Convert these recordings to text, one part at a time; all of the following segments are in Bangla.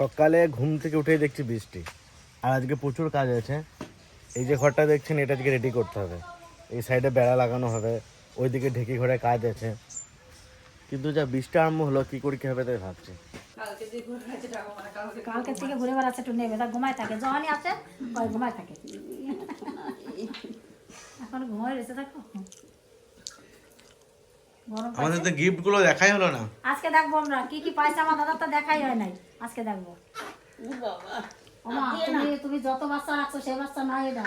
সকালে ঘুম থেকে উঠেই দেখছি বৃষ্টি। আর আজকে প্রচুর কাজ আছে। এই যে ঘরটা দেখছেন এটা আজকে রেডি করতে হবে। এই সাইডে বেড়া লাগানো হবে ওইদিকে ঢেকি ঘরে কাজ আছে। কিন্তু যা বৃষ্টি আরম্ভ হলো কি করে কি হবে তাই ভাবছি। কালকে থেকে ঘুরে বেড়াচ্ছে একটু নেবে ঘুমায় থাকে যখনই আসে ঘুমায় থাকে। এখন ঘুমায় রয়েছে দেখো। আমাদের তো গিফটগুলো দেখাই হলো না। আজকে দেখব আমরা কি কি পাইছে আমার দাদার তো দেখাই হয় নাই। আজকে দেখব। তুমি তুমি যত বাচ্চা রাখছো সেই বাচ্চা নাই এটা।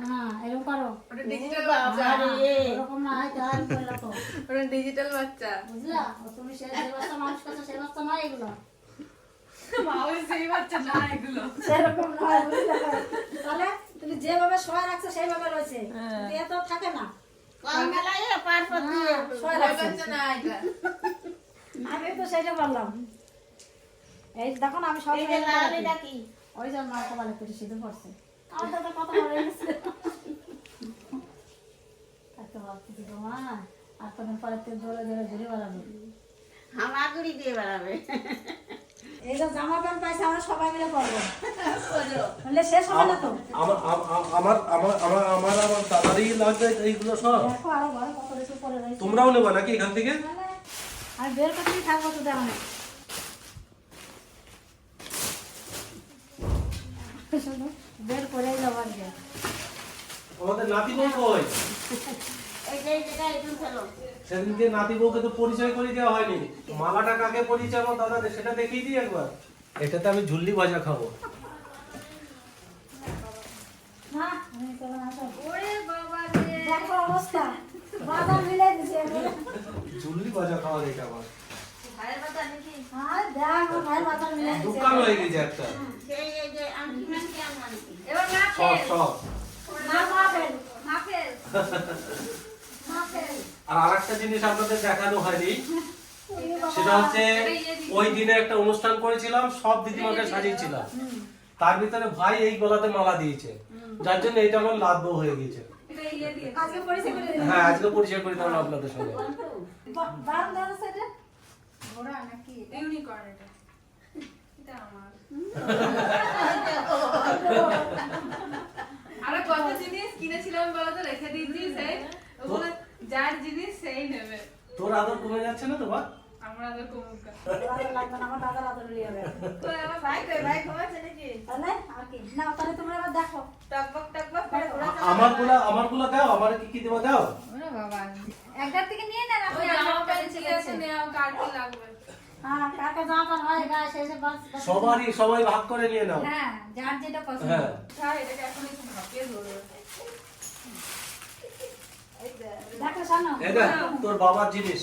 হ্যাঁ এরকম করো। এরকম না হয় তাহলে আমি করে রাখো। ডিজিটাল বাচ্চা। বুঝলা? তুমি সে যে বাচ্চা মানুষ করছ সেই বাচ্চা নয় এগুলো। সেই বাচ্চা না তুমি যেভাবে শোয়া রাখছো সেইভাবে রয়েছে। এ তো থাকে না। হ্যাঁ। বাচ্চা না আমি তো সেটা বললাম। এই দেখো না আমি সব ওই যে মা কপালে পেটে সিঁদুর পড়ছে। আমার তো একটা কথা বলে গেছে। এত ভাবতেছি মা আর পরে ঘুরে বেড়াবো। হামাগুড়ি দিয়ে বেড়াবে। এই যে জামা প্যান্ট পাইছে আমরা সবাই মিলে পরবো। বললে শেষ হবে না তো? আমার আমার আমার আমার আমার দাদারই লাগবে এইগুলো সব। দেখো আরও ঘরে কত কিছু পরে রয়েছে। তোমরাও নেবা নাকি এখান থেকে? তাহলে আমি বের করতেই থাকব তো দেওয়া শুধু বের করেই যাব আজকে আমাদের নাতি বউ কই? এই যে এই জায়গায় একদম চলো সেদিনকে নাতি বউকে তো পরিচয় করে দেওয়া হয়নি। মালাটা কাকে পরিচয় আমার দাদা সেটা দেখিয়ে দিই একবার। এটাতে আমি ঝুল্লি ভাজা খাব। ঝুল্লি ভাজা খাওয়া দেখে আমার দোকান হয়ে গেছে একটা। সব সব। আর আরেকটা জিনিস আপনাদের দেখানো হয়নি সেটা হচ্ছে ওই দিনে একটা অনুষ্ঠান করেছিলাম সব দিদিমাকে সাজিয়েছিলাম। তার ভিতরে ভাই এই গলাতে মালা দিয়েছে। যার জন্য এটা আমার লাভ হয়ে গেছে। ইয়ে হ্যাঁ আজকে পরিচয় করে দিলাম আপনাদের সঙ্গে। ঘোড়া নাকি ইউনিকর্ন এটা। এটা আমার। আরও কত জিনিস কিনেছিলাম বলো তো রেখে দিয়েছি সেই ওগুলো যার জিনিস সেই নেবে। তোর আদর কমে যাচ্ছে না তো বা আমরা আবার লাগবে না আমার দাদার আদর লিয়ে হবে তো আমার ভাই কই ভাই ঘুমাচ্ছে নাকি? তাহলে আর কি? না তাহলে তোমরা এবার দেখো। টকবক টকবক করে ঘোড়া আমারগুলা আমারগুলা দাও আমার কি কি দেবা দাও? বাবা একটার থেকে নিয়ে নেন ওই জামা প্যান্ট কি আছে নেও কার কি লাগবে? হ্যাঁ সবারই সবাই ভাগ করে নিয়ে নাও। হ্যাঁ যার যেটা পছন্দ। হ্যাঁ। এটাকে এখন একটু ভাপিয়ে ধরবে দেখো শোনো। এই দেখ, তোর বাবার জিনিস।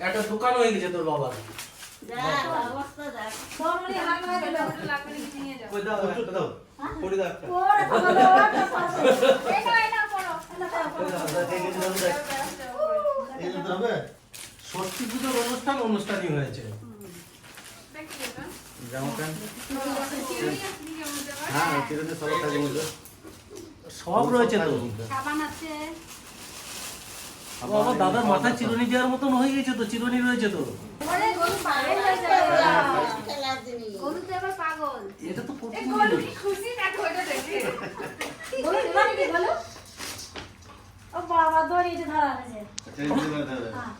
একটা দোকান হয়ে গেছে তোর বাবার। ষষ্ঠী পুজোর অনুষ্ঠান অনুষ্ঠানই হয়েছে? হ্যাঁ সব রয়েছে তো সাবান আছে আমার দাদার মাথায় চিরুনি দেওয়ার মতন হয়ে গেছে তো চিরুনি রয়েছে তো। হয়ে এটা তো খুশি দেখো? এটা দেখে ও বাবা দড়ি এটা ধরা আছে হ্যাঁ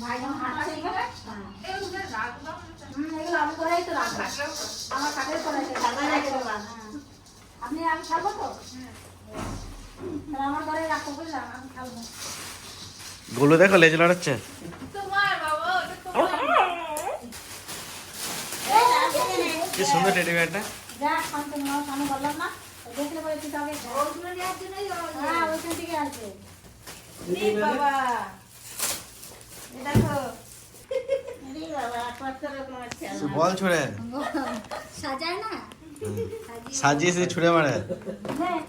ভাই হাঁটছে এখানে হুম, এগুলো আমি করেই তো আমার কাঠের করাই। আপনি আমি খাব তো? গুলো দেখো লেজ লড়াচ্ছে কি সুন্দর টেডি বিয়ারটা বলে হ্যাঁ নি বল ছুড়ে। সাজায় না? সাজিয়েছে ছুড়ে মারে। হ্যাঁ।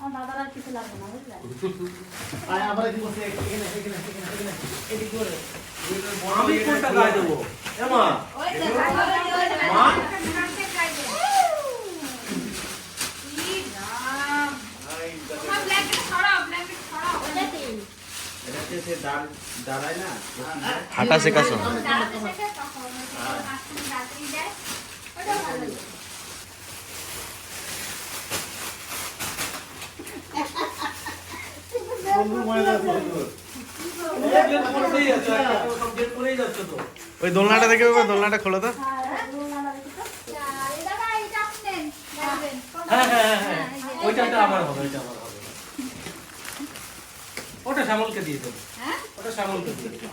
আমার দাদার আর কিছু লাগবে না বুঝলে? আমি কোনটা গায়ে দেবো? এমা ওই যে গায়ে ওই যে মা? কাটতে গায়ে ই রাম তোমার ব্ল্যাঙ্কেট ছড়াও ব্ল্যাঙ্কেট ছড়াও ওটা কি এটা গাছে সে দাঁড় দাঁড়ায় না হাঁটা শেখাছো দাঁড়াতে শেখে তখন মাঝখানে দাঁড়িয়ে যায় ওটা ভালো গেট করতেই আছো, একটা করে সব গেট করেই যাচ্ছ তো। ওই দোলনাটা দেখে দোলনাটা খোলো তো। হ্যাঁ, হ্যাঁ, হ্যাঁ, হ্যাঁ। ওটা শ্যামলকে দিয়ে দেবো। ওটা শ্যামলকে দিয়ে দেবো।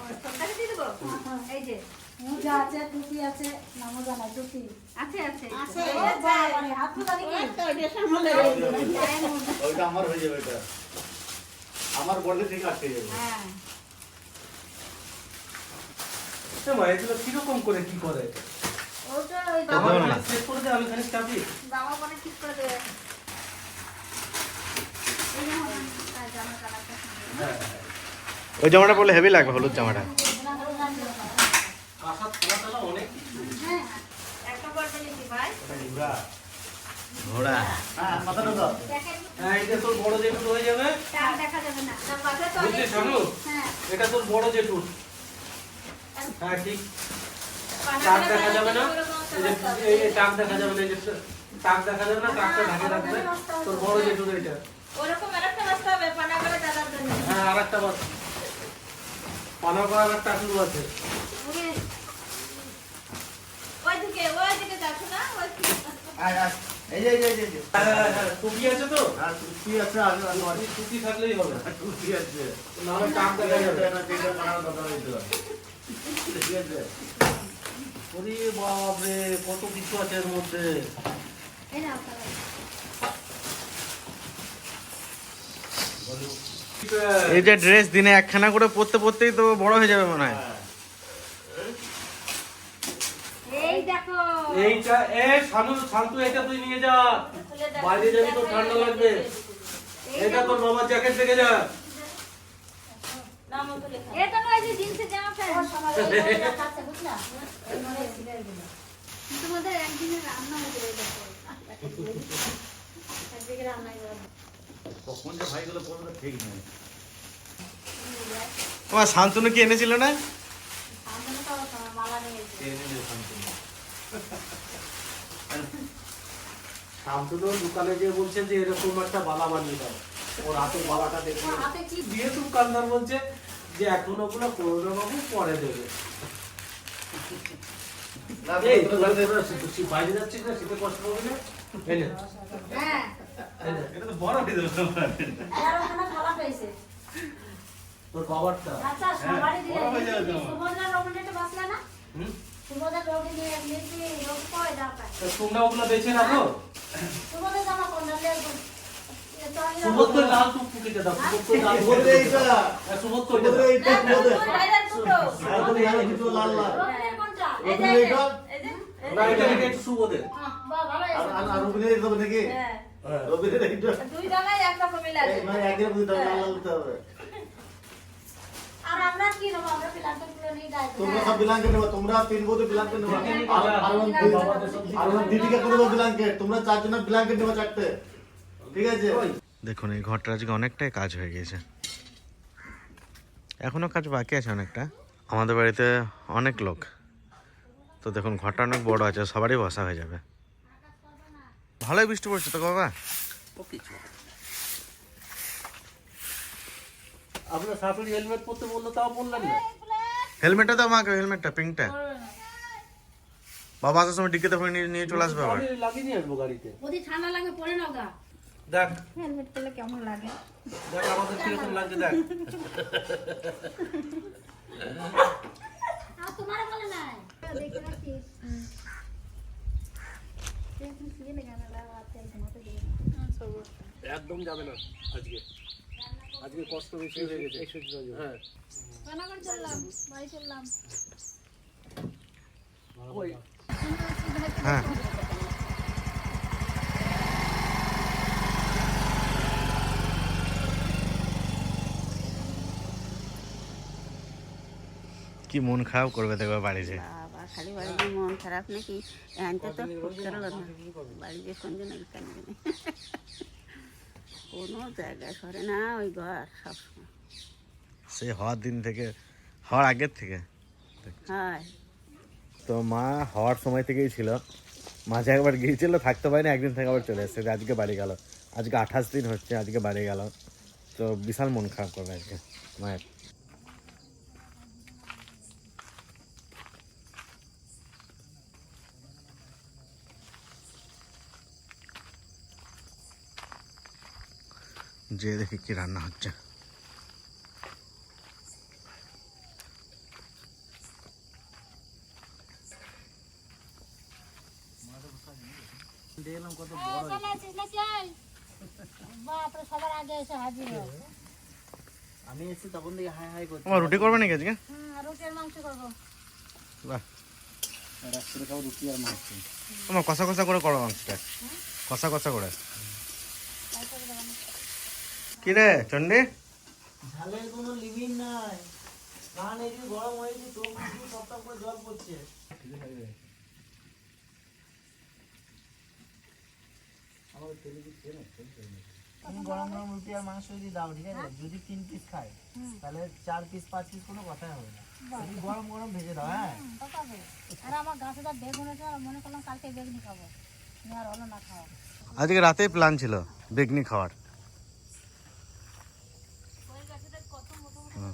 এই যে মোজা আছে টুপি আছে না মোজা না টুপি। আছে আছে। আছে, হাত মোজা নাকি? ওইটা আমার হয়ে যাবে এটা। আমার বললে ঠিক আটকে যাবে। হ্যাঁ। মা, এগুলো কীরকম করে কি করে? ওটা ওই। খানিক করে দে, আমি খানিক চাপি বাবা পরে ঠিক করে দেবে এই যে আমার জামা কালারটা ওই জামাটা পরলে হেভি লাগবে হলুদ জামাটা। কাঁসার অনেক কিছু। হ্যাঁ একটা ভাই? ঘোড়া। দেখেন হ্যাঁ, এটা তোর বড় জেঠুর হয়ে যাবে। দেখা না বুঝলি হ্যাঁ এটা তোর বড় জেঠুর। হ্যাঁ ঠিক। টাক দেখা যাবে না? এই যে টাক দেখা যাবে না এই যে টাক দেখা যাবে না টাকটা ঢাকে রাখবে। তোর বড় জেঠুর এটা। ওরকম আরেকটা রাস্তা হবে পানা দাদার জন্য। হ্যাঁ আর বাস আটলু আছে। ওরে ওইদিকে যাচ্ছ না? এই যে, এই যে, হ্যাঁ হ্যাঁ, হ্যাঁ টুপি আছে তো? আর টুপি আছে আর আর আর টুপি থাকলেই হবে। টুপি আছে। নাহলে টাক দেখা যাবে। এটা যেটা বানানোর কথা হয়েছিল ঠিক আছে। ওরে বাপরে কত কিছু আছে এর মধ্যে। এই না এই যে ড্রেস দিনে একখানা করে পরতে পড়তেই তো বড় হয়ে যাবে মনে হয় এই দেখো এইটা এ শানু শান্তু এটা তুই নিয়ে যা। বাইরে যাবি তো ঠান্ডা লাগবে। এটা তোর বাবার জ্যাকেট থেকে যা। এটা নয় যে জিন্সের জামা তোমাদের একদিনের রান্না হয়ে যাবে একদিকে রান্না কখন যে ভাইগুলো পড়বে ঠিক নেই। তোমার শান্তনু কি এনেছিল না সামনে তো তোমার মালা নিয়ে এসেছে। শান্তনু দোকানে গিয়ে বলছে যে এরকম একটা বালা বানিয়ে দাও। ওর হাতের বালাটা দেখে হাতে কি দিয়ে দোকানদার বলছে যে এখন ওগুলো করোনা বাবু পরে দেবে। এই তোর তুই বাইরে যাচ্ছিস না? শীতে কষ্ট হবে না? হ্যাঁ। এটা তো বড় হয়ে যাবে আর ওখানে থালা পেয়েছে তোর বাবারটা। আচ্ছা সবারই দিয়ে বড় হয়ে বসলে না। হুম? নিয়ে তোমরা ওগুলো বেছে রাখো? সুবোধ করে লাল টুক দাও সুবোধ করে লাল সুবোধ এইটা। হ্যাঁ, সুবোধ করে দাও এইটা সুবোধ বাইরে দুটো আর তুমি জানো লাল লাল কোনটা? এই যে এইটা না এটা এটা সুবোধের। হ্যাঁ, বাহ ভালো আর আর- রবিনের নাকি? হ্যাঁ। রবিনের এইটা? দুই জায়গায় একরকমই লাগে এই মানে একই রকম লাল লাল হবে। আর আমরা কি নেব? আমরা পিলান্তে পুরো নিয়ে যাই। তোমরা সব বিলাঙ্কেট নেবা তোমরা তিন বোধ বিলাঙ্কেট নেবা। আর আর ওর দি- আর ওর দিদিকে করে দেবো বিলাঙ্কেট তোমরা চারজন বিলাঙ্কেট নেবা চারটে। ঠিক আছে? দেখুন এই ঘরটা আজকে অনেকটাই কাজ হয়ে গিয়েছে। এখনও কাজ বাকি আছে অনেকটা। আমাদের বাড়িতে অনেক লোক। তো দেখুন ঘরটা অনেক বড় আছে সবারই বসা হয়ে যাবে। ভালোই বৃষ্টি পড়ছে তো বাবা? আপনার শাশুড়ি হেলমেট পরতে বলল তাও বললেন না। হেলমেটটা দাও আমাকে হেলমেটটা পিঙ্কটা। বাবা আসার সময় ডিকিতে ফোন নিয়ে চলে আসবে আবার। লাগিয়ে নিয়ে আসব গাড়িতে। যদি ঠান্ডা লাগে পরে নাও গা। দেখ। হেলমেট পরলে কেমন লাগে? দেখ আমাদের কীরকম লাগছে দেখ। আর তোমার বলে নাই। দেখে রাখিস দেখুন শুয়ে নে গানা লাগাতে ঘুমাতে দিবে একদম যাবে না আজকে। আজকে কষ্ট বেশি হয়ে গেছে। হ্যাঁ। হ্যাঁ। কি মন খারাপ করবে দেখবে বাড়িতে বাবা খালি বাড়িতে মন খারাপ নাকি? এনতে তো খুব না বাড়িতে নাকি না কোনো জায়গায় সরে না ওই ঘর সবসময়। সেই হওয়ার দিন থেকে হওয়ার আগের থেকে? হয়। তো মা হওয়ার সময় থেকেই ছিল। মাঝে একবার গিয়েছিল থাকতে পারিনি একদিন থেকে আবার চলে এসেছে। আজকে বাড়ি গেল। আজকে আঠাশ দিন হচ্ছে আজকে বাড়ি গেল। তো বিশাল মন খারাপ করবে আজকে মায়ের। যে দেখি কি রান্না হচ্ছে। বাপরে সবার আগে এসে হাজির হয় আমি এসে তখন থেকে হাই হাই করছি। আমার রুটি করবে নাকি আজকে? হুম রুটির মাংস করব। বাহ। রাত্রে খাব রুটি আর মাছ আমার কষা কষা করে করো মাংসটা। কষা কষা করে। কি রে চন্ডী? ঝালের কোনো লিমিট নাই। কান এদিকে গরম হয়েছে তো সপ্তাহ করে জল পড়ছে। তুমি গরম গরম রুটি আর মাংস যদি দাও ঠিক আছে? যদি তিন পিস খায় তাহলে চার পিস পাঁচ পিস কোনো কথাই হবে না। তুমি গরম গরম ভেজে দাও হ্যাঁ? আর আমার গাছে তো বেগুন আছে আর মনে করলাম কালকে বেগুনি খাব। আর হলো না খাওয়া। আজকে রাতে প্ল্যান ছিল বেগনি খাওয়ার হ্যাঁ।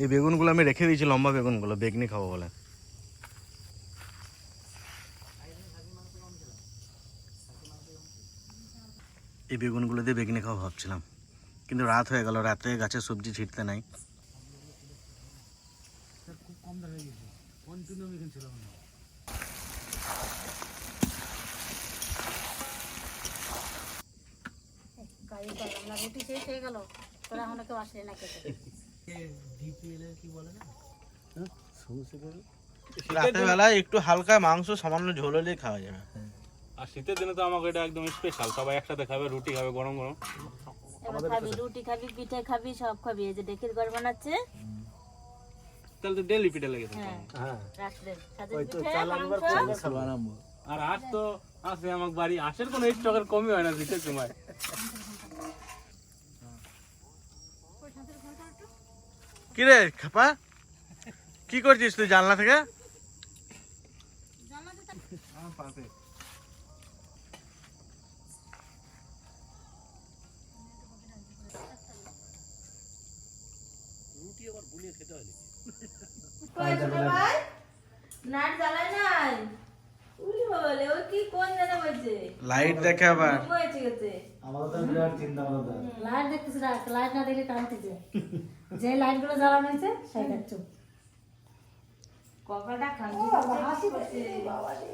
এই বেগুনগুলো আমি রেখে দিয়েছি, লম্বা বেগুনগুলো, বেগনি খাব বলে। এই বেগুনগুলো দিয়ে বেগনি খাওয়া ভাবছিলাম। কিন্তু রাত হয়ে গেল, রাতে গাছে সবজি ছিটতে নাই। গেল। তোরা আসলে না খেতে একটু হালকা মাংস সামান্য ঝোল হলেই খাওয়া যাবে। আর শীতের দিনে তো আমাকে এটা একদম স্পেশাল সবাই একসাথে খাবে রুটি খাবে গরম গরম। খাবি রুটি খাবি পিঠে খাবি সব খাবি। এই যে ডেকের ঘর বানাচ্ছে। তাহলে তো ডেলি পিঠে লেগে থাকে হ্যাঁ। রাত্রে আর আজ তো আসে আমার বাড়ি। আশের কোনো স্টকের কমই হয় না শীতের সময়। কি রে খাপা? কি করছিস তুই জানলা থেকে? লাইট দেখে আবার। লাইট দেখতেছি না লাইট না দেখলে টানতেছে। যে লাইটগুলো জ্বালানো হয়েছে সেই দেখছ কপালটা খাঙ্গি হাসি বাবা রে।